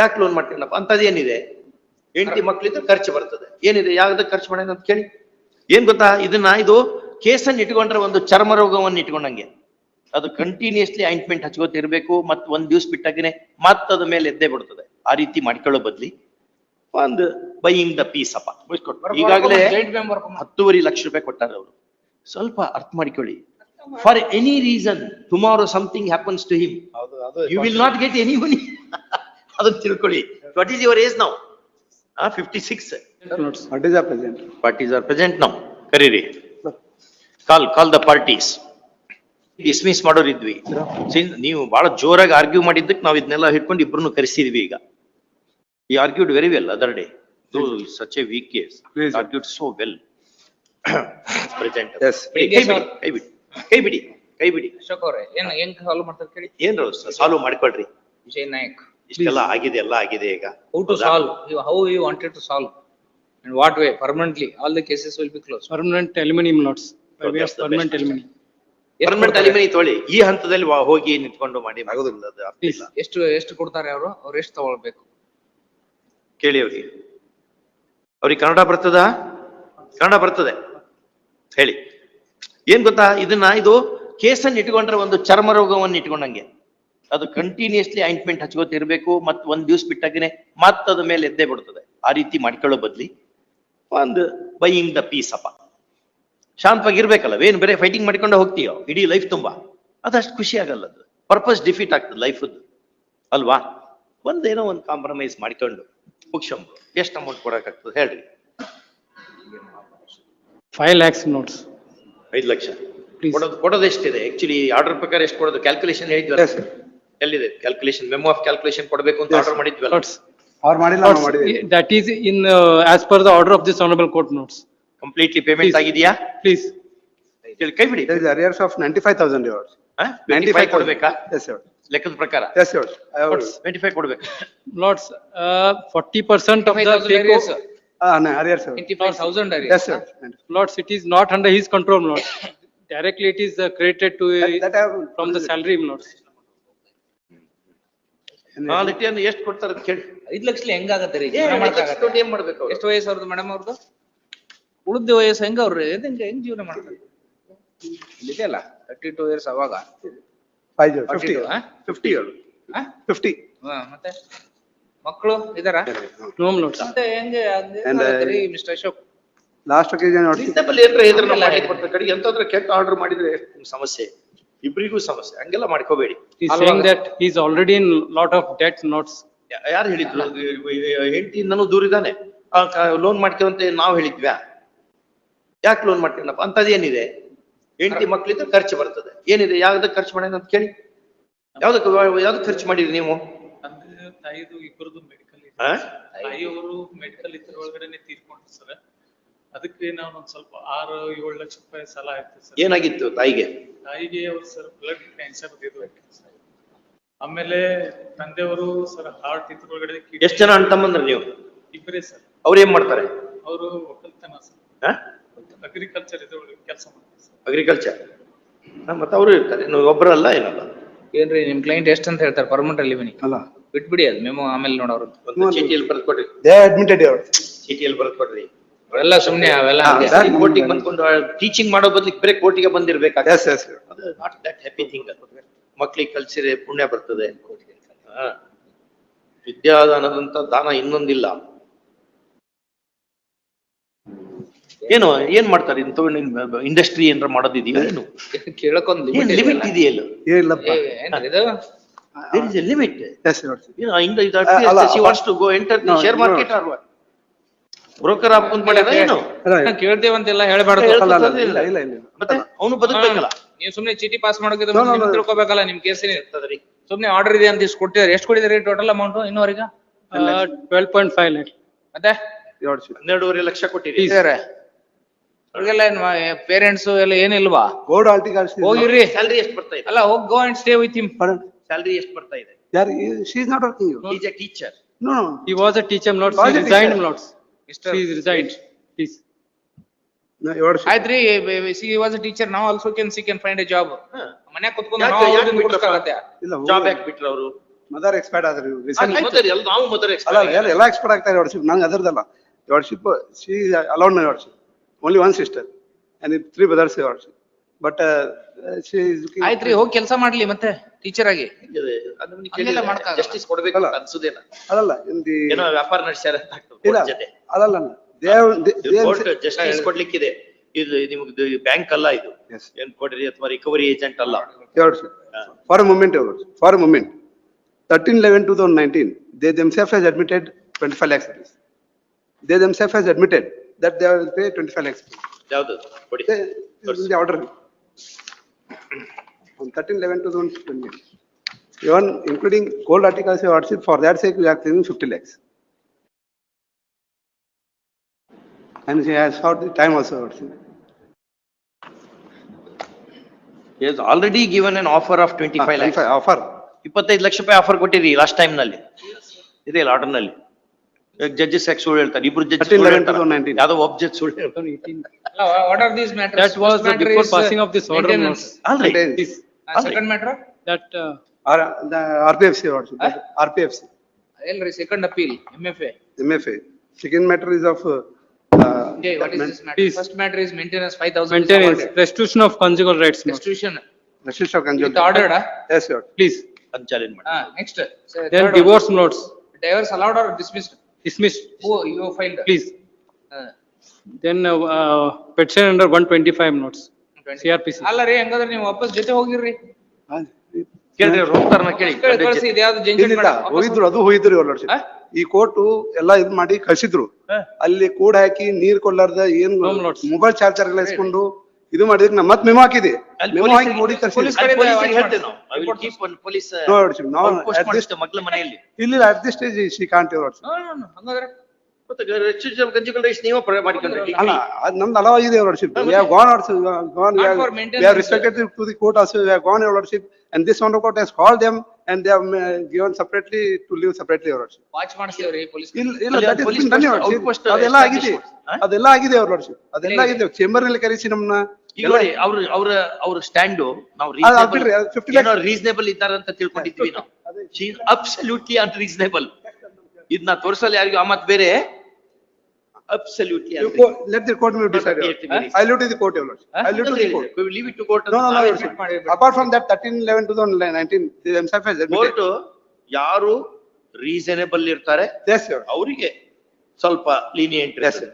ಯಾಕೆ ಲೋನ್ ಮಾಡ್ತೀನಪ್ಪ? ಅಂತದೇನಿದೆ ಹೆಂಡತಿ ಮಕ್ಳಿದ್ರೆ ಖರ್ಚು ಬರ್ತದೆ. ಏನಿದೆ? ಯಾವ್ದಕ್ಕೆ ಖರ್ಚು ಮಾಡ್ಯಾನ ಅಂತ ಕೇಳಿ. ಏನ್ ಗೊತ್ತಾ? ಇದನ್ನ ಇದು ಕೇಸನ್ನು ಇಟ್ಕೊಂಡ್ರೆ ಒಂದು ಚರ್ಮ ರೋಗವನ್ನು ಇಟ್ಕೊಂಡಂಗೆ. ಅದು ಕಂಟಿನ್ಯೂಸ್ಲಿ ಆಯಿಂಟ್ಮೆಂಟ್ ಹಚ್ಕೋತಿರ್ಬೇಕು ಮತ್ ಒಂದ್ ದಿವ್ಸ ಬಿಟ್ಟಾಗನೆ ಮತ್ತ ಅದ ಮೇಲೆ ಎದ್ದೇ ಬಿಡ್ತದೆ. ಆ ರೀತಿ ಮಾಡ್ಕೊಳ್ಳೋ ಬದ್ಲಿ. ಒಂದು ಬೈಯಿಂಗ್ ದ ಪೀಸ್ ಅಪ್ಪ. ಈಗಾಗಲೇ ಹತ್ತುವರೆ ಲಕ್ಷ ರೂಪಾಯಿ ಕೊಟ್ಟಾರ ಅವರು. ಸ್ವಲ್ಪ ಅರ್ಥ ಮಾಡ್ಕೊಳ್ಳಿ. For any reason tomorrow something happens to him you will not get any money ಅದನ್ನ ತಿಳ್ಕೊಳ್ಳಿ. ವಾಟ್ ಈಸ್ ಯುವರ್ ಏಜ್ ನಾವು fifty six What is the present? Parties are present ನಾವು ಕರೀರಿ. Call call the parties dismiss ಮಾಡೋರಿದ್ವಿ. ಇದ್ವಿ ನೀವು ಬಹಳ ಜೋರಾಗಿ argue ಮಾಡಿದ್ದಕ್ಕೆ ನಾವು ಇದನ್ನೆಲ್ಲ ಹಿಡ್ಕೊಂಡು ಇಬ್ಬರನ್ನು ಕರೆಸಿದ್ವಿ ಈಗ. ಈ argued very well other day such a weak case. Argued so well present Yes. ಕೈ ಬಿಡಿ ಕೈ ಬಿಡಿ ಕೈ ಬಿಡಿ ಅಶೋಕ್ ಅವ್ರೆ ಏನ್ ಹೆಂಗ್ ಸಾಲ್ವ್ ಮಾಡ್ತಾರೆ ಕೇಳಿ? ಏನ್ರು ಸಾಲ್ವ್ ಮಾಡ್ಕೊಳ್ರಿ. ವಿಜಯ್ ನಾಯಕ್. ಇಷ್ಟೆಲ್ಲ ಆಗಿದೆ ಎಲ್ಲ ಆಗಿದೆ ಈಗ. How to solve how you wanted to solve and what way permanently all the cases will be close permanent aluminium notes permanent aluminium. Permanent aluminium ತೊಳಿ ಈ ಹಂತದಲ್ಲಿ ವಾ- ಹೋಗಿ ನಿಂತ್ಕೊಂಡು ಮಾಡಿ ಆಗೋದಿಲ್ಲ ಅದು ಅರ್ಥ ಇಲ್ಲ ಎಷ್ಟು ಎಷ್ಟು ಕೊಡ್ತಾರೆ ಅವರು? ಅವ್ರು ಎಷ್ಟು ತಗೊಳ್ಬೇಕು? ಕೇಳಿ ಅವ್ರಿಗೆ. ಅವ್ರಿಗೆ ಕನ್ನಡ ಬರ್ತದ? ಕನ್ನಡ ಬರ್ತದೆ. ಹೇಳಿ. ಏನ್ ಗೊತ್ತಾ? ಇದನ್ನ ಇದು ಕೇಸನ್ನು ಇಟ್ಕೊಂಡ್ರೆ ಒಂದು ಚರ್ಮ ರೋಗವನ್ನು ಇಟ್ಕೊಂಡಂಗೆ. ಅದು ಕಂಟಿನ್ಯೂಸ್ಲಿ ಆಯಿಂಟ್ಮೆಂಟ್ ಹಚ್ಕೋತಿರ್ಬೇಕು ಮತ್ ಒಂದ್ ದಿವ್ಸ ಬಿಟ್ಟಾಗನೆ ಮತ್ತ ಅದ ಮೇಲೆ ಎದ್ದೇ ಬಿಡ್ತದೆ. ಆ ರೀತಿ ಮಾಡ್ಕೊಳ್ಳೋ ಬದ್ಲಿ ಒಂದು ಬೈಯಿಂಗ್ ದ ಪೀಸ್ ಅಪ್ಪ. ಶಾಂತವಾಗಿ ಇರ್ಬೇಕಲ್ಲ ಏನ್ ಬೇರೆ ಫೈಟಿಂಗ್ ಮಾಡ್ಕೊಂಡು ಹೋಗ್ತೀಯೋ? ಇಡೀ ಲೈಫ್ ತುಂಬಾ. ಅದಷ್ಟು ಖುಷಿ ಆಗಲ್ಲ ಅದು. ಪರ್ಪಸ್ ಡಿಫೀಟ್ ಆಗ್ತದೆ ಲೈಫ್ ಅಲ್ವಾ? ಒಂದೇನೋ ಒಂದು ಕಾಂಪ್ರಮೈಸ್ ಮಾಡ್ಕೊಂಡು ಮುಗ್ಸಂಬ ಎಷ್ಟು ಅಮೌಂಟ್ ಕೊಡಕ್ಕಾಗ್ತದೆ ಹೇಳ್ರಿ. ಫೈವ್ ಲ್ಯಾಕ್ಸ್ ನೋಟ್ಸ್ ಐದು ಲಕ್ಷ. ಕೊಡೋದು ಕೊಡೋದು ಎಷ್ಟಿದೆ? ಆಕ್ಚುಲಿ ಆರ್ಡರ್ ಪ್ರಕಾರ ಎಷ್ಟು ಕೊಡೋದು? ಕ್ಯಾಲ್ಕುಲೇಷನ್ ಹೇಳಿದ್ವಿ. ಎಲ್ಲಿದೆ ಕ್ಯಾಲ್ಕುಲೇಷನ್ ಮೆಮೋ ಆಫ್ ಕ್ಯಾಲ್ಕುಲೇಷನ್ ಕೊಡಬೇಕು ಅಂತ Yes. Order ಮಾಡಿದ್ವಲ್ಲ Lots. ಅವ್ರು ಮಾಡಿಲ್ಲ ನಾವು Lots. ಮಾಡಿದ್ವಿ. That is in, uh, as per the order of this honorable court notes. Completely payment Please. ಆಗಿದೆಯಾ Please. ಹೇಳಿ ಕೈ ಬಿಡಿ There is arrears of ninety-five thousand yours. Twenty five ಕೊಡ್ಬೇಕಾ Yes, sir. ಲೆಕ್ಕದ ಪ್ರಕಾರ Yes, yours. I have- twenty five ಕೊಡ್ಬೇಕು Lots, uh, forty percent of the 25,000 arrears, takeover. Ah, no, arrears, sir. Twenty five thousand Yes, sir. Lots, it is not under his control notes. Directly it is uh, credited to, That uh, that I have. from the salary notes. ಆ ಲಿಟಿಯನ್ನು ಎಷ್ಟು ಕೊಡ್ತಾರೆ ಅಂತ ಕೇಳಿ. ಐದ್ ಲಕ್ಷಲಿ ಹೆಂಗಾಗತ್ತೆ ರೀ? ಜೀವನ ಮಾಡಕ್ಕಾಗತ್ತೆ? ದುಡ್ಡು ಏನ್ ಮಾಡ್ಬೇಕು ಅವ್ರು? ಎಷ್ಟು ವಯಸ್ಸು ಅವ್ರದ್ದು ಮೇಡಮ್ ಅವ್ರದ್ದು? ಉಳಿದ ವಯಸ್ಸು ಹೆಂಗ ಅವ್ರು ಹೆಂಗ ಹೆಂಗ್ ಜೀವನ ಮಾಡ್ತಾರೆ? ಇದೆಯಲ್ಲ ತರ್ಟಿ ಟೂ ಇಯರ್ಸ್ ಅವಾಗ. ಫಿಫ್ಟಿ years, ಫಿಫ್ಟಿ 42, ಆ? ಫಿಫ್ಟಿ. ಆ? Fifty. ಹಾ, ಮತ್ತೆ? ಮಕ್ಕಳು ಇದಾರ ನೋಮ್. ಮತ್ತೆ ಹೆಂಗೆ And, uh, mister Ashok? Last ನೋಡಿ ರೀಸನಬಲ್ ಏನ್ರ ಇದ್ರ ನಾವು ಮಾಡ್ಲಿಕ್ಕೆ ಬರ್ತದೆ ಕಡೆಗೆ ಎಂತಾದ್ರ ಕೆಟ್ಟ ಆರ್ಡರ್ ಮಾಡಿದ್ರೆ ನಿಮ್ಗ್ ಸಮಸ್ಯೆ. ಇಬ್ರಿಗೂ ಸಮಸ್ಯೆ ಹಂಗೆಲ್ಲ ಮಾಡ್ಕೋಬೇಡಿ. He in lot saying that he is already in lot of debt notes. ಯಾ- ಯಾರು ಹೇಳಿದ್ರು ಹೆಂಡತಿಯಿಂದನೂ ದೂರ ಇದ್ದಾನೆ. ಲೋನ್ ಮಾಡ್ಕೊಂತ ನಾವು ಹೇಳಿದ್ವ್ಯಾ? ಯಾಕೆ ಲೋನ್ ಮಾಡ್ತೀನಪ್ಪ? ಅಂತದೇನಿದೆ ಹೆಂಡತಿ ಮಕ್ಳಿದ್ರೆ ಖರ್ಚು ಬರ್ತದೆ. ಏನಿದೆ? ಯಾವ್ದಕ್ಕೆ ಖರ್ಚು ಮಾಡ್ಯಾನ ಅಂತ ಕೇಳಿ. ಯಾವ್ದಕ್ಕೆ ಯಾವ್ದಕ್ಕೆ ಖರ್ಚು ಮಾಡಿದ್ರಿ ನೀವು? ತಂದೆ ತಾಯಿದು ಇಬ್ಬರದು ಮೆಡಿಕಲ್ ಆ? ತಾಯಿಯವರು ಮೆಡಿಕಲ್ ಇದ್ರ ಒಳಗಡೆನೆ ತೀರ್ಕೊಂಡ್ರು ಸರ್. ಅದಕ್ಕೆ ನಾವು ಒಂದ್ ಸ್ವಲ್ಪ ಆರು ಏಳು ಲಕ್ಷ ರೂಪಾಯಿ ಸಾಲ ಆಯ್ತು ಸರ್. ಏನಾಗಿತ್ತು ತಾಯಿಗೆ? ತಾಯಿಗೆ ಅವ್ರು ಸರ್ ಬ್ಲಡ್ ಕ್ಯಾನ್ಸರ್ ಇದು ಆಮೇಲೆ ತಂದೆಯವರು ಸರ್ ಹಾರ್ಟ್ ಇದ್ರ ಒಳಗಡೆ ಎಷ್ಟ್ ಜನ ಅಣ್ಣ ಬಂದ್ರೆ ನೀವು? ಇಬ್ಬರೇ ಸರ್. ಅವ್ರು ಏನ್ ಮಾಡ್ತಾರೆ? ಅವರು ಒಕ್ಕಲ್ತನ ಸರ್. ಅಗ್ರಿಕಲ್ಚರ್ ಇದ್ರೊಳಗೆ ಕೆಲಸ ಮಾಡ್ತಾರೆ ಸರ್. ಅಗ್ರಿಕಲ್ಚರ್ ಮತ್ತೆ ಅವರು ಇರ್ತಾರೆ. ನೀವು ಒಬ್ಬರಲ್ಲ ಏನಲ್ಲ? ಏನ್ರಿ ನಿಮ್ ಕ್ಲೈಂಟ್ ಎಷ್ಟು ಅಂತ ಹೇಳ್ತಾರೆ? ಪರ್ಮನೆಂಟ್ ಅಲ್ಲಿ ಬನ್ನಿ. ಅಲ್ಲ. ಬಿಟ್ಬಿಡಿ ಅದು ಮೆಮೊ ಆಮೇಲೆ ನೋಡೋರು. ಚೀಟಿಯಲ್ಲಿ ಬರೆದು ಕೊಡ್ರಿ. ಅಡ್ಮಿಟೆಡ್. ಚೀಟಿಯಲ್ಲಿ ಬರೆದು ಕೊಡ್ರಿ. ಅವೆಲ್ಲ ಸುಮ್ನೆ ಅವೆಲ್ಲ ಹಾ, ಹಂಗೆ. that- ಕೋರ್ಟಿಗೆ ಬಂದ್ಕೊಂಡು ಟೀಚಿಂಗ್ ಮಾಡೋ ಬದಲಿಗೆ ಬೇರೆ ಕೋರ್ಟಿಗೆ ಬಂದಿರ್ಬೇಕಾಗ್ತದೆ ಎಸ್ ಎಸ್. ಅದು ನಾಟ್ ದಟ್ ಹ್ಯಾಪಿ ಥಿಂಗ್ ಮಕ್ಳಿಗೆ ಕಲ್ಸಿರೆ ಪುಣ್ಯ ಬರ್ತದೆ ಹಾ. ವಿದ್ಯಾದಾನದಂತ ದಾನ ಇನ್ನೊಂದಿಲ್ಲ ಏನು ಏನ್ ಮಾಡ್ತಾರೆ ಇಂಥ ಇಂಡಸ್ಟ್ರಿ ಏನಾರ ಮಾಡೋದಿದೆಯಾ ಏನು ಕೇಳಕ್ಕೊಂದ್ ಲಿಮಿಟ್ ಇದೆಯಲ್ಲ ಏನಿಲ್ಲಪ್ಪ. ಏನ್ರಿ ಇದು there is a limit yes yours. You know, in the, the ಅಲ್ಲ, she wants to go enter the No, share no. market or what? ಹಾಕೊಂಡ್ ಮಾಡ್ಯಾರ ಏನು? ಕೇಳ್ತೇವಂತೆಲ್ಲ ಹೇಳ್ಬಾರ್ದು. ಇಲ್ಲ, ಇಲ್ಲ, ಇಲ್ಲ. ಮತ್ತೆ ಅವನು ಬದುಕಲ್ಲ ನೀವು ಸುಮ್ನೆ ಚೀಟಿ ಪಾಸ್ ಮಾಡೋಕೆ. ತಿಳ್ಕೊಬೇಕಲ್ಲ ನಿಮ್ ಕೇಸಿನ ಇರ್ತದ್ರಿ. ಸುಮ್ನೆ ಆರ್ಡರ್ ಇದೆ ಅಂತ ಕೊಟ್ಟಿದ್ರೆ ಕೊಟ್ಟಿದ್ದಾರೆ. ಎಷ್ಟು ಕೊಡಿದ್ರಿ total amount ಇನ್ನೂವರೆಗೆ? Twelve point five light lakh. ಮತ್ತೆ. ಹನ್ನೆರಡೂವರೆ ಲಕ್ಷ ಕೊಟ್ಟಿರಿ. ಇದಾರೆ ಅವ್ರಿಗೆಲ್ಲ ಪೇರೆಂಟ್ಸ್ ಎಲ್ಲ ಏನಿಲ್ವಾ Board ಆಲ್ಟಿ ಹೋಗಿರ್ರಿ. ಎಷ್ಟು ಎಷ್ಟ್ ಬರ್ತಾ ಇದೆ? ಅಲ್ಲ ಹೋಗ್ go and stay with him salary ಎಷ್ಟು ಬರ್ತಾ ಇದೆ? ಯಾರು she is not working working teacher no no he was No, teacher not was a teacher notes. Was He a resigned teacher. notes. Mister- He is resigned. Please. No, yours. ಆಯ್ತ್ರಿ she was a teacher ನಾವು also can she can find a job. ಮನ್ಯಾಗ ಕುತ್ಕೊಂಡು ಯಾಕೆ- ನಾವು ಯಾಕೆ ಓದಿದ್ದು ಬಿಟ್ರಪ್ಪ? ಕೊಡ್ಸ್ಕಾಗತ್ತೆ ಇಲ್ಲ, Job ಯಾಕೆ ಬಿಟ್ರು ಅವರು? ಮದರ್ ಎಕ್ಸ್ಪೈರ್ಡ್ ಆದ್ರೆ ಎಲ್ಲ ನಾವು ಮೊದಲು ಅಲ್ಲ ಅಲ್ಲ, ಎಲ್ಲ ಎಲ್ಲ ಎಕ್ಸ್ಪೈರ್ಡ್ ಆಗ್ತಾರೆ ವರ್ಷಿಪ್ ನಂಗೆ ಅದರದಲ್ಲ worship she alone worship only one sister and three brothers worship but ಆಯ್ತ್ರಿ ಹೋಗಿ ಕೆಲಸ ಮಾಡ್ಲಿ ಮತ್ತೆ ಟೀಚರ್ ಆಗಿ. ಅಲ್ಲಲ್ಲ ಇಲ್ಲಿ ಏನೋ ವ್ಯಾಪಾರ ನಡೆಸ್ಯಾರ ಇಲ್ಲ ಅಲ್ಲಲ್ಲ ದೇವ್ ಜಸ್ಟಿಸ್ ಕೊಡ್ಲಿಕ್ಕಿದೆ. ಇದು ಬ್ಯಾಂಕ್ ಅಲ್ಲ ಇದು. ಅಥವಾ ರಿಕವರಿ ಏಜೆಂಟ್ ಅಲ್ಲ. For moment for moment thirteen eleven two thousand nineteen they them self has admitted twenty five lakhs they them self has admitted that they will pay twenty five lakhs ಯಾವ್ದು? Order On thirteen eleven two thousand twenty. Even including gold articles, your worship, for that sake, we are claiming fifty lakhs. And she has sought the time also, your worship. is already given an offer of twenty five lakhs 25 Offer. ಇಪ್ಪತ್ತೈದು ಲಕ್ಷ ರೂಪಾಯಿ offer ಕೊಟ್ಟಿರಿ last time ನಲ್ಲಿ ಇದೆ ಇಲ್ಲ ಆರ್ಡರ್ನಲ್ಲಿ judges ಯಾಕೆ ಸುಳ್ಳು ಹೇಳ್ತಾರೆ ಇಬ್ರು ಜಡ್ಜ್ 13, 11, 2019. ಯಾವ್ದೋ ಒಬ್ಬ ಜಡ್ಜ್ ಸುಳ್ಳು ಹೇಳ್ತಾರೆ what are these matters That was the before passing of this order note. ಅಲ್ರಿ Contains, second matter That, uh, R, the RPFC, your worship, Huh? RPFC. ಎಲ್ರಿ second appeal M F A MFA. Second matter is of, uh, what is this matter Please. First matter is maintenance five thousand maintenance, restitution of conjugal rights note. Restitution restriction of conjugal. With ordered, ah? Yes, your. Please. ಅಂತ challenge ಮಾಡಿ ಹಾ next Then divorce notes, divorce allowed or dismissed dismissed, oh you filed please. Then, uh, uh, petition under one twenty-five notes, CRPC. ಅಲ್ಲ ರೀ ಹಂಗಾದ್ರೆ ನೀವು ವಾಪಸ್ ಜೊತೆ ಹೋಗಿರ್ರಿ ಕೇಳ್ರಿ ಅವ್ರು ಹೋಗ್ತಾರನ ಕೇಳಿ ಕಳ್ಸಿ, ಕಳ್ಸಿ ಇದ್ಯಾವ್ದು ಜಂಜಟ್ ವಾಪಸ್ ಹೋಗಿದ್ರು, ಅದು ಹೋಗಿದ್ರು lordship. ಹಾ? ಈ ಕೋರ್ಟು ಎಲ್ಲಾ ಇದ್ ಮಾಡಿ ಕಳ್ಸಿದ್ರು. ಅಲ್ಲಿ ಕೂಡ ಹಾಕಿ ನೀರ್ ಕೊಡ್ಲಾರ್ದ ಏನ್. ಮೊಬೈಲ್ ಚಾರ್ಜರ್ ಎಲ್ಲ ಇಸ್ಕೊಂಡು ಇದು ಮಾಡಿದ್ರೆ ನಮ್ಮත් ಹಾಕಿದೆ. ಅಟ್ ಇಲ್ಲ ಮತ್ತೆ ರೆಸಿಡೆನ್ಷಿಯಲ್ ಅಲ್ಲ gone to the court gone and this And they have uh, given separately to live separately, or lordship. Watch ಮಾಡಿಸ್ತೇವ್ರಿ police ಇಲ್ಲ, ಇಲ್ಲ, that is police been done, your post, lordship. outpost ಅದೆಲ್ಲ ಆಗಿದೆ? ಅದೆಲ್ಲ ಆಗಿದೆ, your lordship. ಅದೆಲ್ಲ ಆಗಿದೆ, ಚೇಂಬರ್ನಲ್ಲಿ ಕರೆಸಿ ನಮ್ನ. ಈಗ ನೋಡಿ ಅವ್ರ ಅವ್ರ ಅವ್ರ ಸ್ಟ್ಯಾಂಡ್ ನಾವು ಅದು ಆಗ್ಬಿಡ್ರಿ, ಅದು 50 lakhs. ರೀಸನೇಬಲ್ ಇದ್ದಾರಂತ ತಿಳ್ಕೊಂಡಿದ್ವಿ ನಾವು ಅಬ್ಸಲ್ಯೂಟ್ಲಿ ಅನ್ರೀಸನೇಬಲ್ ಇದನ್ನ ತೋರ್ಸಲ್ಲ ಯಾರಿಗೂ ಆ ಮತ್ ಬೇರೆ absolutely You go, Let the court will decide. your Huh? lordship. I leave to the court, your lordship. I leave to the court. We will leave it to court. No, no, no, your. Apart from that, thirteen eleven two thousand nineteen, they themselves has admitted. Court ಯಾರು reasonable ಇರ್ತಾರೆ Yes, your. ಅವರಿಗೆ ಸ್ವಲ್ಪ lenient. Yes, sir.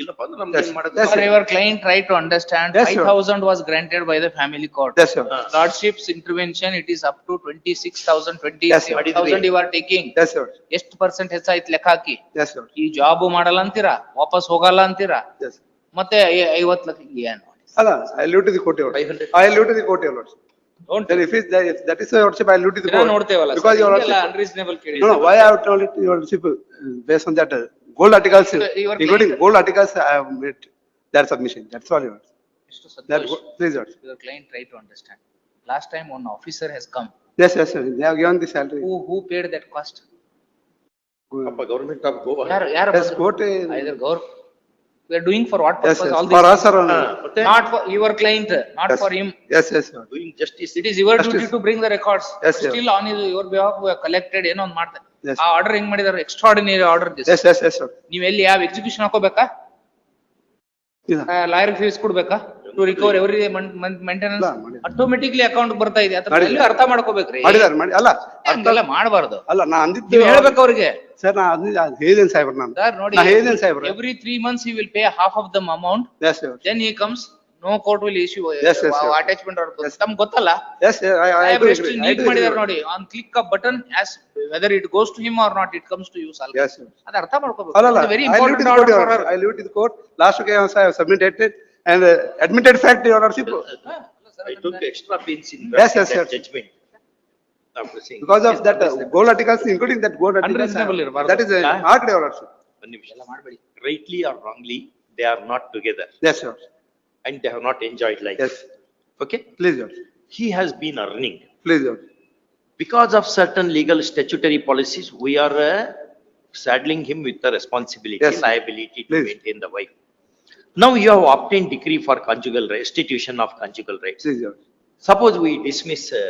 ಇಲ್ಲಪ್ಪ ಅಂದ್ರೆ ನಮ್ಗೆ ಏನ್ ಮಾಡೋದು yes, For sir. your client try to understand, Yes, five sir. thousand was granted by the family court. Yes, your. Lordship's intervention, it is up to twenty-six thousand, Yes, twenty-seven thousand you are taking. Yes, your. ಎಷ್ಟು percent ಹೆಚ್ಚಾಯ್ತು ಲೆಕ್ಕ ಹಾಕಿ Yes, your. ಈ job ಮಾಡಲ್ಲ ಅಂತೀರಾ ವಾಪಸ್ ಹೋಗಲ್ಲ ಅಂತೀರಾ Yes. ಮತ್ತೆ ಐ- ಐವತ್ ಲಕ್ಷ ಏನು Allah, I leave to the court, your. lordship. 500. I leave to the court, your. Don't. Then if it, if that is your lordship, I loot court. Because your lordship, no, no, why I have told it, your lordship, uh, based on that, uh, gold articles, your including client- gold articles, I have made their submission, that's all, your. lordship. ಎಷ್ಟು That, Santhosh. go- please, your. lordship. Your client try to understand. Last time one officer has come. Yes, yes, sir, they have given the salary. Who, who paid that cost? ಅಪ್ಪ government of Goa ಯಾರು, ಯಾರು Yes, ಬಂದ್ರು? court, uh, Either gov, we are doing for what yes, purpose yes, all for us or, uh, ಮತ್ತೆ Not for your client, not yes. for him. Yes, yes, sir. Doing justice. It is your Justice. duty to bring the records. Yes, sir. Still on his, your behalf, we have collected ಏನೋ ಒಂದ್ ಮಾಡ್ತಾರೆ. Yes. ಆ order ಹೆಂಗ್ ಮಾಡಿದಾರೆ extraordinary order this. Yes, yes, yes, sir. ನೀವ್ ಎಲ್ಲಿ ಯಾವ execution ಹಾಕೋಬೇಕಾ? lawyer fees ಫೀಸ್ ಕೊಡ್ಬೇಕಾ? To recover every maintenance. Automatically account ಬರ್ತಾ ಇದೆ. ಅದ್ರ ಮಾಡಿಲ್ಲ. value ಅರ್ಥ ಮಾಡ್ಕೋಬೇಕ್ರಿ. ಮಾಡಿದಾರೆ, ಮಾಡಿ, ಅಲ್ಲ, ಹಂಗೆಲ್ಲ ಮಾಡಬಾರ್ದು. ಅಲ್ಲ, ನಾ ಅಂದಿದ್ದು. ಹೇಳ್ಬೇಕು ಅವ್ರಿಗೆ. ಸರ್, ನಾ ಅದ್ ಹೇಳಿದೇನ್ ಸಾಹೇಬ್ರ ನಾನು. ಸರ್ ನೋಡಿ. ನಾ ಹೇಳಿದೇನ್ ಸಾಹೇಬ್ರ. 3 months he will pay half of the amount. Yes, sir. Then he comes, no court will issue uh, Yes, yes, sir. attachment or ತಮ್ಗ್ ಗೊತ್ತಲ್ಲ? I ನೀಟ್ ಮಾಡಿದ್ರು. ನೋಡಿ on click a button as whether it goes to him or not it comes to you ಸಾಲ್ yes sir. ಅದ ಅರ್ಥ ಮಾಡ್ಕೋಬೇಕು ಅಲ್ಲ, ಅಲ್ಲ, very important order your- I leave it to the court. Last week I have submitted it and uh, admitted fact, your lordship. I took extra pains in Yes, yes, drafting yes. that judgment. After seeing. Because of that uh, gold articles, including that gold articles. Unreasonable uh, ಇರ್ಬಾರ್ದು. That is uh, marked, your lordship. ಒಂದ್ ನಿಮಿಷ. Rightly or wrongly, they are not together Yes, sir. and they have not enjoyed life. Yes, Okay? please, your, He has been earning. please, your. Because of certain legal statutory policies, we are uh, saddling him with the responsibility, Yes. liability to Please. maintain the wife. Now you have obtained decree for conjugal restitution of conjugal rights. Yes, sir. Suppose we dismiss uh,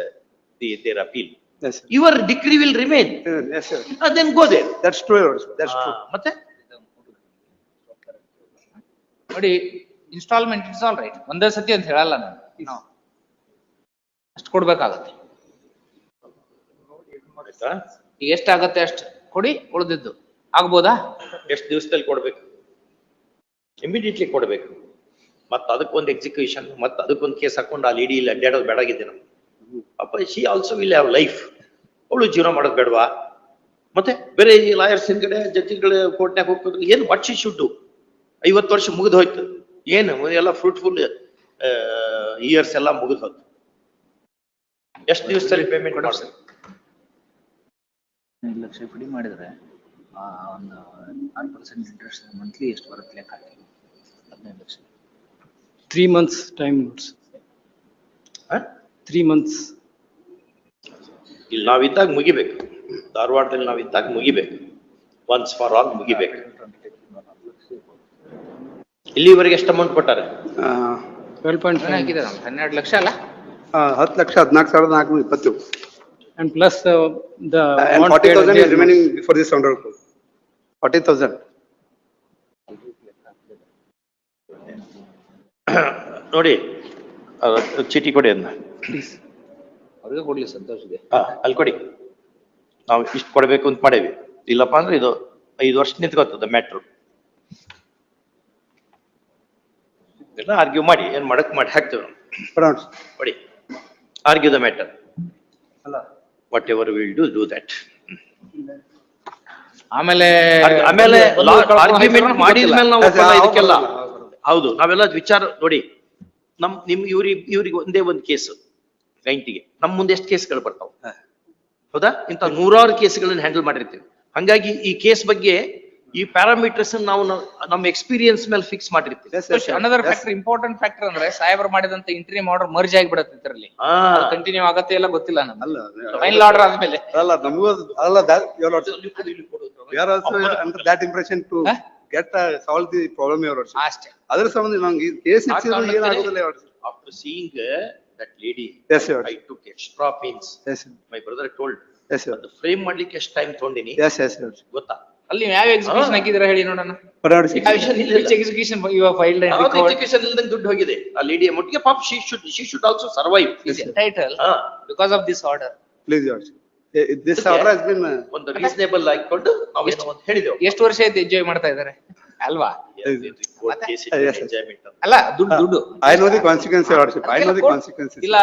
the, their appeal, Yes, sir. Your decree will remain. Uh, Yes, sir. Uh, Then go there. That's true, Your Worship. That's uh, true. ಮತ್ತೆ ನೋಡಿ instalment it's all right ಒಂದೇ ಸತಿ ಅಂತ ಹೇಳಲ್ಲ ನಾನು ನಾವು ಅಷ್ಟು ಕೊಡ್ಬೇಕಾಗತ್ತೆ ಆಯ್ತಾ? ಈಗ ಎಷ್ಟಾಗತ್ತೆ ಅಷ್ಟು ಕೊಡಿ ಉಳಿದಿದ್ದು ಆಗ್ಬೋದಾ ಎಷ್ಟು ದಿವಸದಲ್ಲಿ ಕೊಡ್ಬೇಕು ಇಮಿಡಿಯೇಟ್ಲಿ ಕೊಡಬೇಕು. ಮತ್ತೆ ಅದಕ್ಕೊಂದು ಎಕ್ಸಿಕ್ಯೂಷನ್ ಮತ್ತೆ ಅದಕ್ಕೊಂದು ಕೇಸ್ ಹಾಕೊಂಡು ಅಲ್ಲಿ ಇಡೀ ಇಲ್ಲಿ ಅಡ್ಡಾಡೋದು ಬೇಡಾಗಿದೆ ನಮ್ಗೆ. ಅಪ್ಪ she also will have life ಅವಳು ಜೀವನ ಮಾಡೋದು ಬೇಡವಾ? ಮತ್ತೆ ಬೇರೆ ಈ ಲಾಯರ್ಸ್ ಹಿಂದ್ಗಡೆ ಜಡ್ಜಿಗಳು ಕೋರ್ಟ್ನಾಗ ಹೋಗ್ಬೇಕು ಏನು ವಾಟ್ ಶಿ ಶುಡ್ ಐವತ್ತು ವರ್ಷ ಮುಗಿದು ಹೋಯ್ತು. ಏನು ಎಲ್ಲ ಫ್ರೂಟ್ಫುಲ್ ಇಯರ್ಸ್ ಎಲ್ಲ ಮುಗಿದು ಹೋಯ್ತು. ಎಷ್ಟು ದಿವಸದಲ್ಲಿ ಪೇಮೆಂಟ್ ಐದು ಲಕ್ಷ ಮಾಡಿದ್ರೆ ಒಂದು ಆರು ಪರ್ಸೆಂಟ್ ಇಂಟ್ರೆಸ್ಟ್ ಮಂತ್ಲಿ ಎಷ್ಟು ಬರುತ್ತೆ ಲೆಕ್ಕ ಹಾಕಿ? ಹದಿನೈದು lakh. Three months time notes, ಹಾ? three months. ಇಲ್ಲಿ ನಾವಿದ್ದಾಗ ಮುಗಿಬೇಕು. ಧಾರವಾಡದಲ್ಲಿ ನಾವಿದ್ದಾಗ ಮುಗಿಬೇಕು. ಒನ್ಸ್ ಫಾರ್ ಆಲ್ ಮುಗಿಬೇಕು. ಇಲ್ಲಿವರೆಗೆ ಎಷ್ಟು ಅಮೌಂಟ್ ಕೊಟ್ಟಾರೆ? ಟ್ವೆಲ್ ನಾವು ಹನ್ನೆರಡು ಲಕ್ಷ ಅಲ್ಲ? ಹತ್ತು ಲಕ್ಷ ಹದಿನಾಲ್ಕು ಸಾವಿರದ ನಾಲ್ಕುನೂರ ಇಪ್ಪತ್ತು. And plus uh, the. And amount forty paid thousand earlier is remaining before this round. Forty thousand. ನೋಡಿ ಚೀಟಿ ಕೊಡಿ ಅದನ್ನ. ಅವ್ರಿಗೆ ಕೊಡ್ಲಿ ಸಂತೋಷ ಇದೆ. ಹಾ, ಅಲ್ಲಿ ಕೊಡಿ. ನಾವು ಇಷ್ಟು ಕೊಡ್ಬೇಕು ಅಂತ ಮಾಡೇವಿ. ಇಲ್ಲಪ್ಪ ಅಂದ್ರೆ ಇದು ಐದು ವರ್ಷ ನಿಂತ್ಕೊತದ ಮ್ಯಾಟ್ರು. ಎಲ್ಲ ಆರ್ಗ್ಯೂ ಮಾಡಿ ಏನ್ ಮಾಡಕ್ ಮಾಡಿ ಹಾಕ್ತೇವೆ ನಾವು. ಕೊಡಿ. ಆರ್ಗ್ಯೂ ದ ಮ್ಯಾಟರ್ ಅಲ್ಲ. Whatever will do do that ಆಮೇಲೆ ಆಮೇಲೆ ಆರ್ಗ್ಯುಮೆಂಟ್ ಹೋಗ್ತಾರೋ ಮಾಡಿದ ಗೊತ್ತಿಲ್ಲ. ಮೇಲೆ ನಾವು ಇದಕ್ಕೆಲ್ಲ. ಹೌದು, ನಾವೆಲ್ಲ ವಿಚಾರ ನೋಡಿ ನಮ್ ನಿಮ್ ಇವ್ರಿಗೆ ಇವ್ರಿಗೆ ಒಂದೇ ಒಂದು ಕೇಸ್ ಕ್ಲೈಂಟಿಗೆ ನಮ್ ಮುಂದೆ ಎಷ್ಟು ಕೇಸ್ಗಳು ಬರ್ತಾವ. ಹೌದಾ? ಇಂಥ ನೂರಾರು ಕೇಸ್ಗಳನ್ನ ಹ್ಯಾಂಡಲ್ ಮಾಡಿರ್ತೀವಿ. ಹಂಗಾಗಿ ಈ ಕೇಸ್ ಬಗ್ಗೆ ಈ ಪ್ಯಾರಾಮೀಟರ್ಸ್ ನಾವು ನಮ್ಮ ಎಕ್ಸ್ಪೀರಿಯನ್ಸ್ ಮೇಲೆ ಫಿಕ್ಸ್ ಮಾಡಿರ್ತೀವಿ. ಅನದರ್. ಫ್ಯಾಕ್ಟರ್ ಇಂಪಾರ್ಟೆಂಟ್ ಫ್ಯಾಕ್ಟರ್ ಅಂದ್ರೆ ಸಾಹೇಬರ್ ಮಾಡಿದಂತ ಇಂಟ್ರಿ ಆರ್ಡರ್ ಮರ್ಜ್ ಆಗಿಬಿಡತ್ತೆ ಇದರಲ್ಲಿ. ಕಂಟಿನ್ಯೂ ಆಗತ್ತೆ ಎಲ್ಲ ಗೊತ್ತಿಲ್ಲ ನಮ್ಗೆ. ಅಲ್ಲ. ಫೈನಲ್ ಆರ್ಡರ್ ಆದ್ಮೇಲೆ. ಅಲ್ಲ, ನಮಗೂ ಅಲ್ಲ, that impression lordship. We solve the problem your lordship. ಅಷ್ಟೇ. ಅದ್ರ ಸಂಬಂಧ ನಂಗೆ ಕೇಸ್ ಕಾರಣಕ್ಕೆ- ಏನಾಗುದಿಲ್ಲ, your after seeing that lady yes sir I. Took extra pains yes. My brother told yes sir ಅದು ಫ್ರೇಮ್ ಮಾಡ್ಲಿಕ್ಕೆ ಎಷ್ಟು ಟೈಮ್ ತಗೊಂಡಿನಿ? ಎಸ್ ಎಸ್ ಸರ್ ಗೊತ್ತಾ? ಅಲ್ಲಿ ಯಾವ ಎಕ್ಸಿಕ್ಯೂಷನ್ ಹಾಕಿದ್ರ ಹೇಳಿ ನೋಡೋಣ. ಎಕ್ಸಿಕ್ಯೂಷನ್ ಯು ಫೈಲ್ ಎಜುಕೇಶನ್ ಇಲ್ದಂಗೆ ದುಡ್ಡು ಹೋಗಿದೆ. ಆ ಲೇಡಿ ಮಟ್ಟಿಗೆ pop she should she should also survive title because of this order please your order has been, uh, ಒಂದು ರೀಸನೇಬಲ್ ಆಗಿಕೊಂಡು ನಾವೇನೋ ಒಂದು ಹೇಳಿದೆವು. ಎಷ್ಟು ವರ್ಷ ಆಯ್ತು ಎಂಜಾಯ್ ಮಾಡ್ತಾ ಇದ್ದಾರೆ? ಅಲ್ವಾ? ಅಲ್ಲ ದುಡ್ಡು ದುಡ್ಡು. I know the consequence your lordship. I know the consequences. ಇಲ್ಲ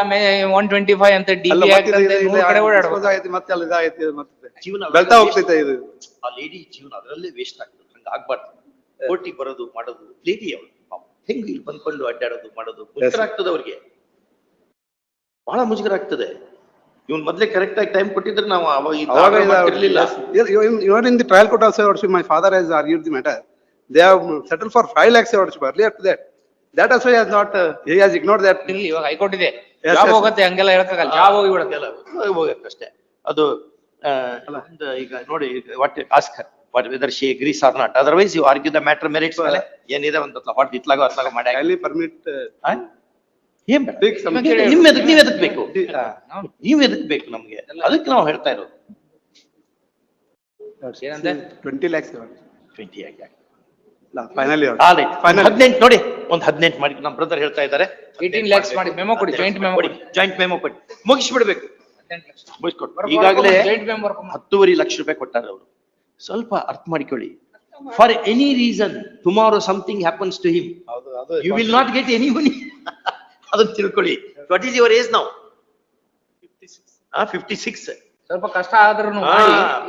ಒನ್ ಟ್ವೆಂಟಿ ಫೈವ್ ಅಂತ ಡಿ ಅಲ್ಲ, ಬಿ ಮತ್ತೆ ಇದು- ಇದು- ನೂರ್ ಕಡೆ ಓಡಾಡ್ಬೇಕು ಮತ್ತೆ ಅಲ್ಲಿ ಇದಾಗೈತಿ, ಮತ್ತೆ. ಜೀವನ ಬೆಳ್ತಾ ಹೋಗ್ತೈತೆ ಇದು. ಆ ಲೇಡಿ ಜೀವನ ಅದರಲ್ಲೇ ವೇಸ್ಟ್ ಆಗ್ತದೆ. ಹಂಗ ಆಗ್ಬಾರ್ದು. ಕೋಟಿ ಬರೋದು ಮಾಡೋದು ಲೇಡಿ ಅವಳು ಹೆಂಗ ಹೆಂಗ್ ಇಲ್ಲಿ ಬಂದ್ಕೊಂಡು ಅಡ್ಡಾಡೋದು ಮಾಡೋದು? ಮುಜುಗರ ಆಗ್ತದೆ ಅವ್ರಿಗೆ. ಬಹಳ ಮುಜುಗರ ಆಗ್ತದೆ ಇವನ್ ಮೊದಲೇ ಕರೆಕ್ಟಾಗಿ ಟೈಮ್ ಕೊಟ್ಟಿದ್ರೆ ನಾವು ಅವಾಗ in the trial court also my father has argued the matter they have settle for 5 lakh ವರ್ಷ ಬರ್ಲಿ after that that also has not he has ignored that ಇಲ್ಲಿ ಇವಾಗ ಹೈಕೋರ್ಟ್ ಇದೆ. ಜಾಬ್ ಹೋಗುತ್ತೆ ಹಂಗೆಲ್ಲ ಹೇಳಕಾಗಲ್ಲ ಜಾಬ್ ಹೋಗಿ ಬಿಡುತ್ತೆ. ಎಲ್ಲ ಹೋಗಬೇಕು ಅಷ್ಟೇ. ಅದು ಈಗ ನೋಡಿ what ask her what whether she agrees or not otherwise you argue the matter merits ಮೇಲೆ. ಏನಿದೆ ಒಂದು ವಾಟ್ ಇತ್ಲಾಗ ಅತ್ಲಾಗ ಮಾಡಿ. ಅಲ್ಲಿ ಪರ್ಮಿಟ್ ಏನ್ ಬೇಡ. ನಿಮ್ ಎದಕ್ ನೀವ್ ಎದಕ್ ಬೇಕು? Uh, ನೀವ್. ಎದಕ್ ಬೇಕು ನಮ್ಗೆ? ಅದಕ್ಕೆ ನಾವು ಹೇಳ್ತಾ ಇರೋದು. ಟ್ವೆಂಟಿ ಆಗಿ ಆಲ್ ಹದಿನೆಂಟು ನೋಡಿ ಒಂದ್ ಹದಿನೆಂಟು ಮಾಡಿ. ನಮ್ಮ ಬ್ರದರ್ ಹೇಳ್ತಾ ಇದ್ದಾರೆ. 18 lakhs ಮಾಡಿ, memo ಕೊಡಿ, joint memo ಕೊಡಿ. ಜಾಯಿಂಟ್ ಮೆಮೋ ಕೊಡಿ. ಮುಗಿಸ್ಬಿಡ್ಬೇಕು. ಮುಗಿಸ್ಕೊಟ್ಟು. ಈಗಾಗಲೇ joint member ಕೊಂಡು. ಹತ್ತುವರೆ ಲಕ್ಷ ರೂಪಾಯಿ ಕೊಟ್ಟಾರೆ ಅವರು. ಸ್ವಲ್ಪ ಅರ್ಥ ಮಾಡಿಕೊಳ್ಳಿ. For any reason tomorrow something happens to him ಅದು you will not get any money ಅದನ್ನ ತಿಳ್ಕೊಳ್ಳಿ. ವಾಟ್ ಈಸ್ ಯುವರ್ ಏಜ್ ನಾವು ಫಿಫ್ಟಿ ಸಿಕ್ಸ್ ಸ್ವಲ್ಪ ಕಷ್ಟ ಆದ್ರೂ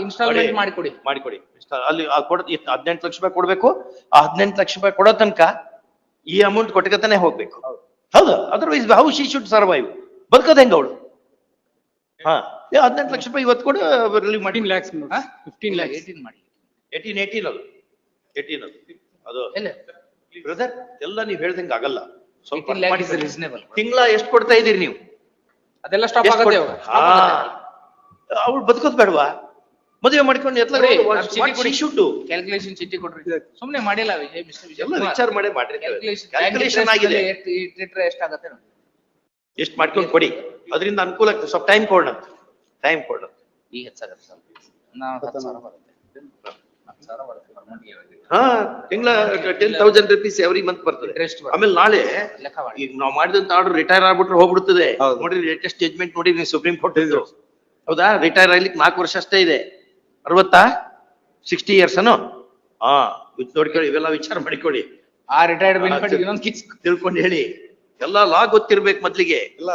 ಇನ್ಸ್ಟಾಲ್ಮೆಂಟ್ ಮಾಡಿ ಕೊಡಿ ಮಾಡಿಕೊಡಿ. ಇಷ್ಟ- ಅಲ್ಲಿ ಆ ಕೊಡ ಹದಿನೆಂಟು ಲಕ್ಷ ರೂಪಾಯಿ ಕೊಡ್ಬೇಕು. ಆ ಹದಿನೆಂಟು ಲಕ್ಷ ರೂಪಾಯಿ ಕೊಡೋ ತನಕ ಈ ಅಮೌಂಟ್ ಕೊಟ್ಟಕತಾನೆ ಹೋಗ್ಬೇಕು. ಹೌದು. Otherwise how she should survive ಬದುಕೋದ್ ಹೆಂಗ ಅವಳು? ಹಾ. ಹದಿನೆಂಟು ಲಕ್ಷ ರೂಪಾಯಿ ಇವತ್ತು ಕೊಡು ರಿಲೀವ್ ಮಾಡಿ. ಲ್ಯಾಕ್ಸ್ ಫಿಫ್ಟೀನ್ ಲ್ಯಾಕ್. ಏಯ್ಟೀನ್ ಮಾಡಿ. ಏಟೀನ್ ಏಟೀನ್ ಅದು. ಏಟೀನ್ ಅದು. ಬ್ರದರ್ ಎಲ್ಲ ನೀವ್ ಹೇಳ್ದಂಗೆ ಆಗಲ್ಲ. ರೀಸನೇಬಲ್ ತಿಂಗಳ ಎಷ್ಟು ಕೊಡ್ತಾ ಇದೀರಿ ನೀವು? ಅದೆಲ್ಲ ಸ್ಟಾಪ್ ಆಗುತ್ತೆ ಅವಳು ಬದುಕೋದ್ ಬೇಡವಾ? ಮದುವೆ ಮಾಡ್ಕೊಂಡು ಎತ್ಲ ಶುಡ್ ಕ್ಯಾಲ್ಕುಲೇಷನ್ ಚಿಟ್ಟಿ ಕೊಡ್ರಿ. ಸುಮ್ನೆ ಮಾಡಿಲ್ಲ ವಿಜಯ್ ಮಿಸ್ಟರ್ ವಿಜಯ್. ಎಲ್ಲ ವಿಚಾರ ಮಾಡೇ ಮಾಡ್ರಿ ಕ್ಯಾಲ್ಕುಲೇಷನ್ ಆಗಿದೆ. ಇಟ್ಟಿಟ್ರೆ ಎಷ್ಟಾಗತ್ತೆ ನೋಡಿ. ಎಷ್ಟು ಮಾಡ್ಕೊಂಡು ಕೊಡಿ. ಅದರಿಂದ ಅನುಕೂಲ ಆಗ್ತದೆ. ಸ್ವಲ್ಪ ಟೈಮ್ ಕೊಡೋಣ. ಟೈಮ್ ಕೊಡೋಣ. ಈಗ ಹೆಚ್ಚಾಗತ್ತೆ ಸ್ವಲ್ಪ. ನಾವು ಹತ್ತು ಸಾವಿರ ಬರುತ್ತೆ. ಹಾ ತಿಂಗಳ ten thousand rupees every month ಬರ್ತದೆ. ಆಮೇಲೆ ನಾಳೆ ಲೆಕ್ಕ ಮಾಡಿ ಈಗ ನಾವು ಮಾಡಿದಂತ ಆರ್ಡರ್ ರಿಟೈರ್ ಆಗ್ಬಿಟ್ರೆ ಹೋಗ್ಬಿಡ್ತದೆ. ನೋಡಿ ನೋಡ್ರಿ ಲೇಟೆಸ್ಟ್ ಜಜ್ಮೆಂಟ್ ನೋಡಿ ನೀವು ಸುಪ್ರೀಂ ಕೋರ್ಟ್ ಇದ್ರು. ಹೌದಾ? ರಿಟೈರ್ ಆಗ್ಲಿಕ್ಕೆ ನಾಲ್ಕು ವರ್ಷ ಅಷ್ಟೇ ಇದೆ. ಅರವತ್ತಾ? ಸಿಕ್ಸ್ಟಿ ಇಯರ್ಸ್ ಅನು ಹಾ ನೋಡ್ಕೊಳ್ಳಿ ಇವೆಲ್ಲ ವಿಚಾರ ಮಾಡಿಕೊಳ್ಳಿ. ಆ ರಿಟೈರ್ಡ್ ಬೆನಿಫಿಟ್ ಇನ್ನೊಂದು ಕಿಚ್ ತಿಳ್ಕೊಂಡು ಹೇಳಿ. ಎಲ್ಲ ಲಾ ಗೊತ್ತಿರ್ಬೇಕು ಮೊದ್ಲಿಗೆ. ಇಲ್ಲ.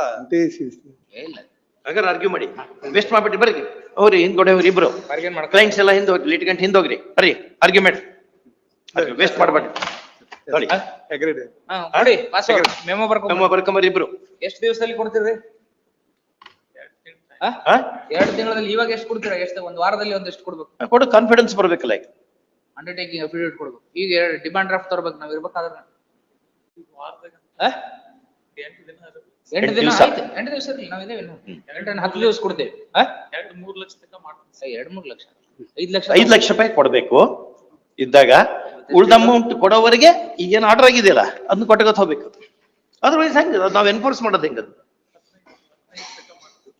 ಇಲ್ಲ. ಹಾಗಾದ್ರೆ ಆರ್ಗ್ಯೂ ಮಾಡಿ. ವೇಸ್ಟ್ ಮಾಡ್ಬಿಟ್ಟು ಬರ್ರಿ. ಹೋಗ್ರಿ ಹಿಂದ್ಗಡೆ ಹೋಗ್ರಿ ಇಬ್ರು. ಬಾರ್ಗೇನ್ ಮಾಡ್ಕೊ. ಕ್ಲೈಂಟ್ಸ್ ಎಲ್ಲ ಹಿಂದೆ ಹೋಗ್ರಿ ಲಿಟಿಗಂಟ್ ಹಿಂದೆ ಹೋಗ್ರಿ. ಬರ್ರಿ ಆರ್ಗ್ಯುಮೆಂಟ್ ವೇಸ್ಟ್ ಮಾಡ್ಬೇಡಿ ನೋಡಿ. ಅಗ್ರೀಡ್ ಹಾ ನೋಡಿ ಪಾಸ್ವರ್ಡ್ ಮೆಮೋ ಬರ್ಕೊಂಡ್ ನಮ್ಮ ಬರ್ಕೊಂಬರ್ರಿ ಇಬ್ರು. ಎಷ್ಟು ದಿವಸದಲ್ಲಿ ಕೊಡ್ತೀರಿ? ಎರಡು ತಿಂಗಳಲ್ಲಿ ಇವಾಗ ಎಷ್ಟು ಕೊಡ್ತೀರಾ? ಎಷ್ಟು ಒಂದು ವಾರದಲ್ಲಿ ಒಂದಷ್ಟು ಕೊಡ್ಬೇಕು? ಕೊಡು ಕಾನ್ಫಿಡೆನ್ಸ್ ಬರ್ಬೇಕಲ್ಲ ಈಗ ಅಂಡರ್ಟೇಕಿಂಗ್ ಅಫಿಡೇವಿಟ್ ಕೊಡ್ಬೇಕು. ಈಗ ಎರಡು ಡಿಮಾಂಡ್ ಡ್ರಾಫ್ಟ್ ತರ್ಬೇಕು ನಾವ್ ಇರ್ಬೇಕಾದ್ರೆ? ಎಂಟು ದಿನ. ಆಯ್ತು. ಎಂಟು ದಿವಸ ಇರ್ಲಿ ನಾವ್ ಇದೇವೆ ಎರಡನ್ನ ಹತ್ತು ದಿವಸ ಕೊಡ್ತೇವೆ. ಹಾ ಎರಡು ಮೂರ್ ಲಕ್ಷ ತನಕ ಮಾಡ್ತೀವಿ. ಎರಡ್ ಮೂರ್ ಲಕ್ಷ. ಐದ್ ಲಕ್ಷ ಐದ್ ಲಕ್ಷ ರೂಪಾಯಿ ಕೊಡ್ಬೇಕು. ಇದ್ದಾಗ ಉಳ್ದ ಅಮೌಂಟ್ ಕೊಡೋವರೆಗೆ ಈಗೇನ್ ಆರ್ಡರ್ ಆಗಿದೆಯಲ್ಲ ಅದನ್ನ ಕೊಟ್ಟಗೊತ್ ಹೋಗ್ಬೇಕು. ಅದ್ರವೈಸ್ ಹೆಂಗ ನಾವ್ ಎನ್ಫೋರ್ಸ್ ಮಾಡೋದ್ ಹೆಂಗದು?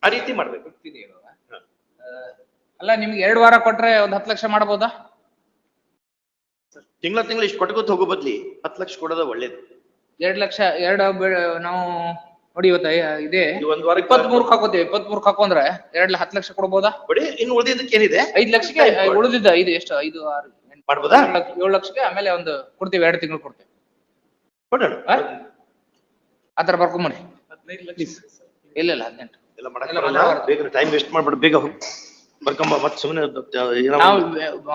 ಆ ರೀತಿ ಮಾಡ್ಬೇಕು. ಅಲ್ಲ ನಿಮ್ಗೆ ಎರಡು ವಾರ ಕೊಟ್ರೆ ಒಂದ್ ಹತ್ತು ಲಕ್ಷ ಮಾಡ್ಬೋದಾ? ತಿಂಗಳ ತಿಂಗಳ ಇಷ್ಟು ಕೊಟ್ಟಗೋತ್ ಹೋಗೋ ಬದ್ಲಿ ಹತ್ತು ಲಕ್ಷ ಕೊಡೋದ ಒಳ್ಳೇದು. ಎರಡು ಲಕ್ಷ ಎರಡು ನಾವು ನೋಡಿ ಇವತ್ತ ಇದೆ. ಒಂದ್ ವಾರ ಇಪ್ಪತ್ತ್ ಮೂರ್ಕ್ ಹಾಕೋತೀವಿ. ಇಪ್ಪತ್ ಮೂರ್ಕ್ ಹಾಕೊಂಡ್ರೆ ಎರಡ್ ಹತ್ತು ಲಕ್ಷ ಕೊಡ್ಬೋದಾ? ಬಿಡಿ ಇನ್ನು ಉಳಿದಿದ್ದಕ್ಕೆ ಏನಿದೆ? ಐದ್ ಲಕ್ಷಕ್ಕೆ ಉಳಿದಿದ್ದ ಐದು ಎಷ್ಟು? ಐದು ಆರು ಮಾಡ್ಬೋದಾ? ಏಳು ಲಕ್ಷ- ಏಳು ಲಕ್ಷಕ್ಕೆ ಆಮೇಲೆ ಒಂದು ಕೊಡ್ತೀವಿ ಎರಡು ತಿಂಗಳು ಕೊಡ್ತೀವಿ. ಕೊಡೋಣ? ಆತರ ಲಕ್ಷ. ಇಲ್ಲ ಇಲ್ಲ ಹದಿನೆಂಟು. ಎಲ್ಲ ಮಾಡಕ್ ಬೇಗ ಟೈಮ್ ವೇಸ್ಟ್ ಮಾಡ್ಬಿಡು ಬೇಗ ಹೋಗಿ. ಬರ್ಕೊಂಬ ಮತ್ತೆ ಸುಮ್ಮನೆ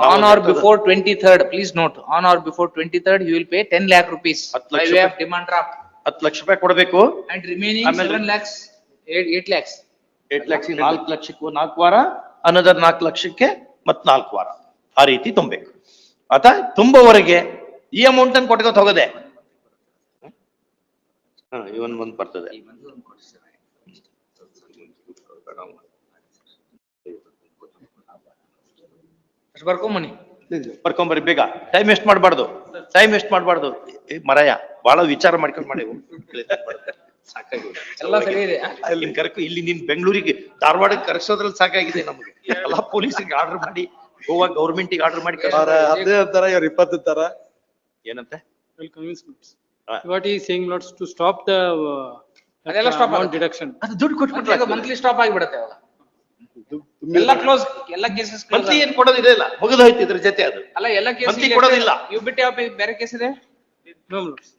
on or before twenty third please note on or before twenty third you will pay ten lakh rupees demand draft ಹತ್ತು ಲಕ್ಷ ರೂಪಾಯಿ ಕೊಡಬೇಕು. ಅಂಡ್ ರಿಮೈನಿಂಗ್ ಆಮೇಲೆ- ಲ್ಯಾಕ್ಸ್ ಏಟ್ ಲ್ಯಾಕ್ಸ್ ಏಟ್ ನಾಲ್ಕು ಲಕ್ಷಕ್ಕೂ ನಾಲ್ಕು ವಾರ ಅನದರ್ ನಾಲ್ಕು ಲಕ್ಷಕ್ಕೆ ಮತ್ ನಾಲ್ಕು ವಾರ. ಆ ರೀತಿ ತುಂಬಬೇಕು. ಆತ ತುಂಬವರೆಗೆ ಈ ಅಮೌಂಟ್ ಅನ್ನು ಕೊಟ್ಕೊತ ಹೋಗದೆ. ಹಾ ಇವನ್ ಬಂದ್ ಬರ್ತದೆ. ಅಷ್ಟು ಬರ್ಕೊಂಬನಿ ಬರ್ಕೊಂಬರ್ರಿ ಬೇಗ. ಟೈಮ್ ವೇಸ್ಟ್ ಮಾಡಬಾರ್ದು. ಟೈಮ್ ವೇಸ್ಟ್ ಮಾಡಬಾರ್ದು. ಮರಯ ಬಹಳ ವಿಚಾರ ಮಾಡ್ಕೊಂಡ್ ಮಾಡಿ ಸಾಕಾಗಿ ಎಲ್ಲ ಸರಿ ಇದೆ. ಇಲ್ಲಿ ಕರ್ಕೊ ಇಲ್ಲಿ ನೀನ್ ಬೆಂಗಳೂರಿಗೆ ಧಾರವಾಡಕ್ಕೆ ಕರೆಸೋದ್ರಲ್ಲಿ ಸಾಕಾಗಿದೆ ನಮ್ಗೆ. ಎಲ್ಲ ಪೊಲೀಸರಿಗೆ ಆರ್ಡರ್ ಮಾಡಿ ಗೋವಾ ಗೌರ್ಮೆಂಟ್ ಆರ್ಡರ್ ಮಾಡಿ ಅದೇ ತರ ಇವ್ರ ಇಪ್ಪತ್ತು ತರ. ಏನಂತೆ? ವಾಟ್ ಈ me. Ah. To stop the ಅದೆಲ್ಲ ಸ್ಟಾಪ್ ಡಿಡಕ್ಷನ್ ಅದು ದುಡ್ಡು ಕೊಟ್ಬಿಟ್ರೆ ಮಂತ್ಲಿ ಸ್ಟಾಪ್ ಆಗಿಬಿಡುತ್ತೆ ಎಲ್ಲ ಕ್ಲೋಸ್ ಎಲ್ಲ ಕೇಸಸ್ ಮಂತ್ಲಿ ಏನ್ ಕೊಡೋದಿದೆ ಇಲ್ಲ ಮುಗಿದು ಹೋಯ್ತು ಇದ್ರ ಜೊತೆ ಅದು. ಅಲ್ಲ ಎಲ್ಲ ಕೇಸ್ ಕೊಡೋದಿಲ್ಲ. ಇವ್ ಬಿಟ್ಟು ಯಾವ ಬೇರೆ ಕೇಸ್ ಇದೆ.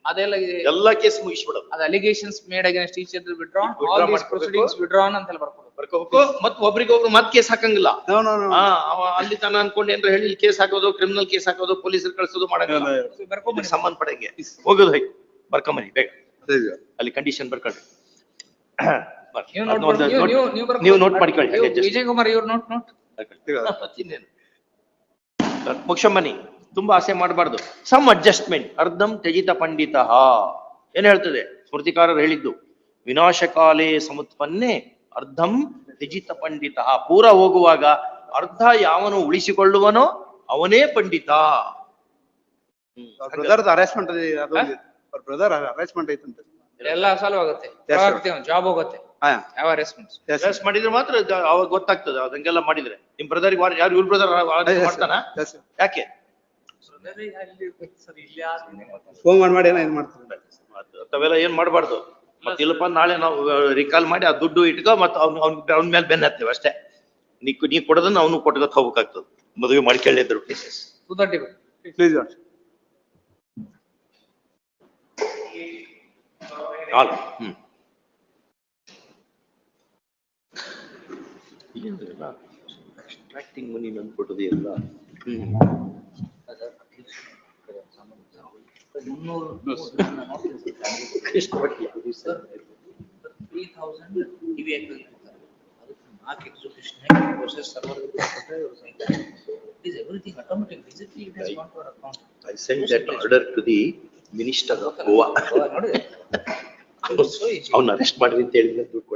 ಅದೆಲ್ಲ ಇದೆ. ಎಲ್ಲಾ ಕೇಸ್ ಮುಗಿಸ್ಬಿಡೋದು. ಅದು allegations made against each other withdrawn Withdraw all these. Proceedings withdrawn ಹೇಳಿ ಬರ್ಕೋಬೇಕು ಬರ್ಕೋಬೇಕು. ಮತ್ ಒಬ್ರಿಗೊಬ್ರು ಮತ್ ಕೇಸ್ ಹಾಕಂಗಿಲ್ಲ. ಅಲ್ಲಿ ತನ ಅನ್ಕೊಂಡು ಏನ್ರ ಹೇಳಿ ಕೇಸ್ ಹಾಕೋದು ಕ್ರಿಮಿನಲ್ ಕೇಸ್ ಹಾಕೋದು ಪೊಲೀಸರು ಕಳ್ಸೋದು ಮಾಡಂಗಿಲ್ಲ. ಬರ್ಕೊಂಬರಿ ಸಂಬಂಧ ಪಡಂಗೆ ಹೋಗೋದು ಹೋಗಿ ಬರ್ಕೊಂಬನಿ ಬೇಗ. ಅಲ್ಲಿ ಕಂಡೀಷನ್ ಬರ್ಕೊಳ್ರಿ. ನೀವು ನೋಟ್ ಮಾಡ್ಕೊಳ್ಳಿ. ವಿಜಯ್ ಕುಮಾರ್ ಇವ್ರು ನೋಟ್ ನೋಟ್? ಮುಖ್ಯಮನಿ ತುಂಬಾ ಆಸೆ ಮಾಡಬಾರ್ದು. ಸಮ್ ಅಡ್ಜಸ್ಟ್ಮೆಂಟ್ ಅರ್ಧಂ ತ್ಯಜಿತ ಪಂಡಿತ. ಏನ್ ಹೇಳ್ತದೆ? ಸ್ಮೃತಿಕಾರರು ಹೇಳಿದ್ದು ವಿನಾಶಕಾಲೇ ಸಮುತ್ಪನ್ನೆ ಅರ್ಧಂ ತ್ಯಜಿತ ಪಂಡಿತ. ಪೂರ ಹೋಗುವಾಗ ಅರ್ಧ ಯಾವನು ಉಳಿಸಿಕೊಳ್ಳುವನೋ ಅವನೇ ಪಂಡಿತ. ಅರೇಂಜ್ಮೆಂಟ್ ಎಲ್ಲ ಸಾಲ್ವ್ ಆಗುತ್ತೆ. ಜಾಬ್ ಹೋಗುತ್ತೆ. ಹಾ. ಯಾವ ರೆಸ್ಪಾನ್ಸ್ yes, ಮಾಡಿದ್ರೆ ಮಾತ್ರ ಅವಾಗ ಗೊತ್ತಾಗ್ತದೆ ಅದಂಗೆಲ್ಲ ಮಾಡಿದ್ರೆ. ನಿಮ್ ಬ್ರದರ್ ಯಾರು ಇವ್ರ ಬ್ರದರ್ yes, ಮಾಡ್ತಾನ? Yes, sir. ಯಾಕೆ? ಅದೇ ಫೋನ್ ಮಾಡಿ ಮಾಡಿ ಏನೋ ಇದು ಮಾಡ್ತಾರೆ ತಾವೆಲ್ಲ ಏನ್ ಮಾಡಬಾರ್ದು. ಮತ್ತೆ ಇಲ್ಲಪ್ಪ ನಾಳೆ ನಾವು ರಿಕಾಲ್ ಮಾಡಿ ಆ ದುಡ್ಡು ಇಟ್ಕೋ ಮತ್ತೆ ಅವ್ನ ಅವ್ನ ಅವ್ನ ಮೇಲೆ ಬೆನ್ನ ಹತ್ತೇವೆ ಅಷ್ಟೇ. ನೀ ನೀ ಕೊಡೋದನ್ನ ಅವನು ಕೊಟ್ಕೊತ ಹೋಗ್ಬೇಕಾಗ್ತದೆ. ಮದುವೆ ಮಾಡ್ಕೊಳ್ಳಿದ್ರು ಟೂ ತರ್ಟಿ ಪ್ಲೀಸ್ ಹಾಲು ಹ್ಮ್. ಎಕ್ಸ್ಟ್ರಾಕ್ಟಿಂಗ್ ಮನಿ ಎಲ್ಲ ನಾಲ್ಕು execution process server I sent that order to the minister of Goa. ನೋಡಿ ಅವ್ನ ಅರೆಸ್ಟ್ ಮಾಡ್ರಿ ಅಂತ ಹೇಳಿದ್ರೆ ದುಡ್ಡು